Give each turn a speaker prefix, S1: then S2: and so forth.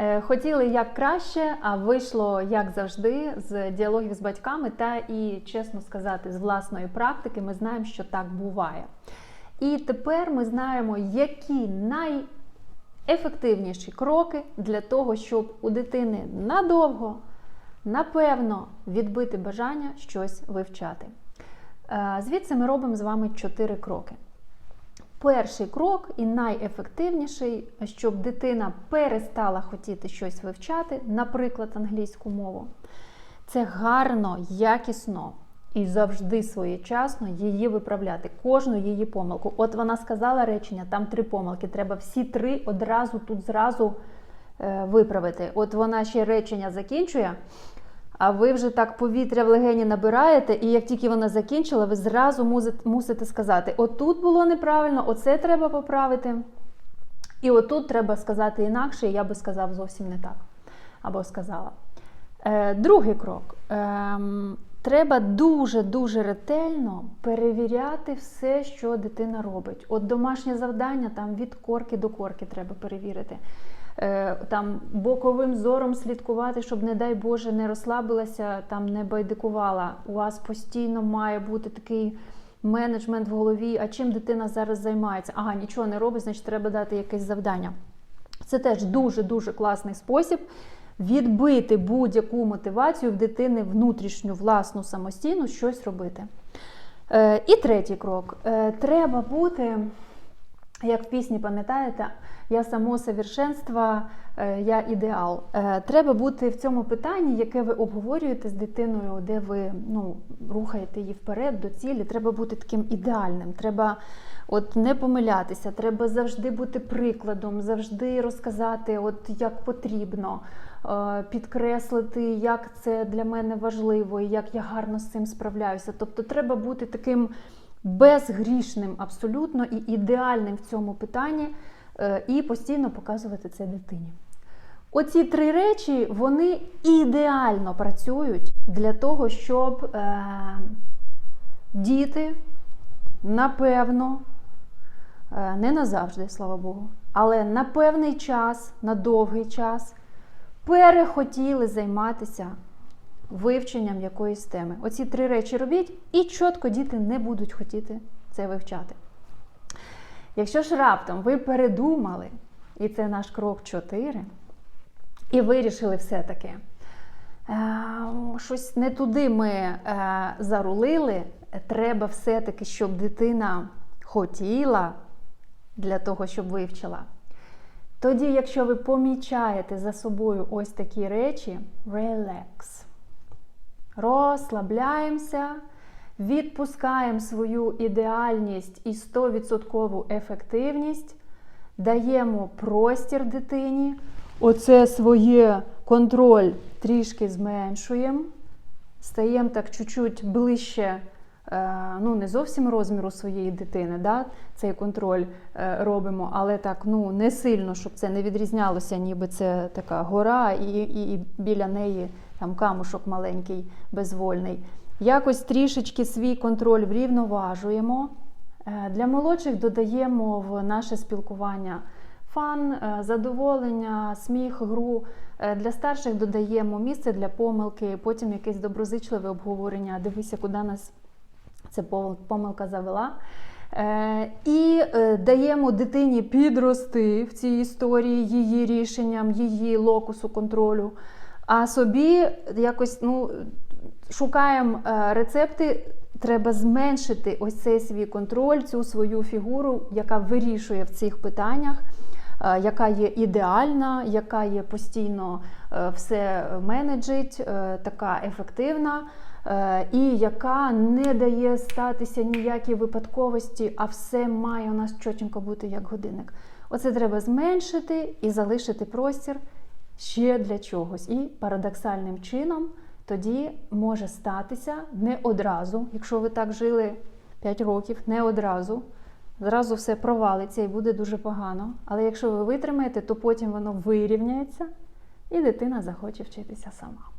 S1: Е, Хотіли як краще, а вийшло як завжди з діалогів з батьками, та і чесно сказати, з власної практики, ми знаємо, що так буває. І тепер ми знаємо, які найефективніші кроки для того, щоб у дитини надовго, напевно, відбити бажання щось вивчати. Е, Звідси ми робимо з вами чотири кроки. Перший крок і найефективніший, щоб дитина перестала хотіти щось вивчати, наприклад, англійську мову, це гарно, якісно і завжди своєчасно її виправляти, кожну її помилку. От вона сказала речення, там три помилки. Треба всі три одразу тут зразу е, виправити. От вона ще речення закінчує. А ви вже так повітря в легені набираєте, і як тільки вона закінчила, ви зразу мусите, сказати: отут було неправильно, оце треба поправити. І отут треба сказати інакше, і я би сказав зовсім не так. Або сказала. Е, другий крок. Треба дуже-дуже ретельно перевіряти все, що дитина робить. От домашнє завдання там від корки до корки треба перевірити. Е, там боковим зором слідкувати, щоб, не дай Боже, не розслабилася, там не байдикувала. У вас постійно має бути такий менеджмент в голові. А чим дитина зараз займається? Ага, нічого не робить, значить треба дати якесь завдання. Це теж дуже-дуже класний спосіб відбити будь-яку мотивацію в дитини внутрішню, власну, самостійну щось робити. Е, і третій крок. Е, треба бути. Як в пісні, пам'ятаєте, я само совершенство, е, я ідеал. Е, Треба бути в цьому питанні, яке ви обговорюєте з дитиною, де ви ну, рухаєте її вперед до цілі. Треба бути таким ідеальним. Треба от не помилятися, треба завжди бути прикладом, завжди розказати, от як потрібно, е, підкреслити, як це для мене важливо і як я гарно з цим справляюся. Тобто, треба бути таким безгрішним абсолютно і ідеальним в цьому питанні, е, і постійно показувати це дитині. Оці три речі вони ідеально працюють для того, щоб е, діти, напевно, е, не назавжди, слава Богу, але на певний час, на довгий час перехотіли займатися вивченням якоїсь теми. Оці три речі робіть, і чітко діти не будуть хотіти це вивчати. Якщо ж раптом ви передумали, і це наш крок 4, і вирішили все-таки, е, щось не туди ми е, зарулили, треба все-таки, щоб дитина хотіла для того, щоб вивчила. Тоді, якщо ви помічаєте за собою ось такі речі, relax. Розслабляємося, відпускаємо свою ідеальність і 100% ефективність, даємо простір дитині. Оце своє контроль трішки зменшуємо, стаємо так чуть-чуть ближче, е, ну не зовсім розміру своєї дитини, да? цей контроль е, робимо, але так ну не сильно, щоб це не відрізнялося, ніби це така гора, і, і, і біля неї там камушок маленький, безвольний. Якось трішечки свій контроль врівноважуємо. Е, Для молодших додаємо в наше спілкування фан, е, задоволення, сміх, гру. Е, Для старших додаємо місце для помилки, потім якесь доброзичливе обговорення. Дивися, куди нас ця помилка завела. І даємо дитині підрости в цій історії її рішенням, її локусу контролю. А собі якось ну, шукаємо е, рецепти. Треба зменшити ось цей свій контроль, цю свою фігуру, яка вирішує в цих питаннях, е, яка є ідеальна, яка є постійно е, все менеджить, така ефективна, і яка не дає статися ніякій випадковості, а все має у нас чотенько бути як годинник. Оце треба зменшити і залишити простір ще для чогось. І парадоксальним чином тоді може статися не одразу, якщо ви так жили 5 років, не одразу. Зразу все провалиться і буде дуже погано. Але якщо ви витримаєте, то потім воно вирівняється, і дитина захоче вчитися сама.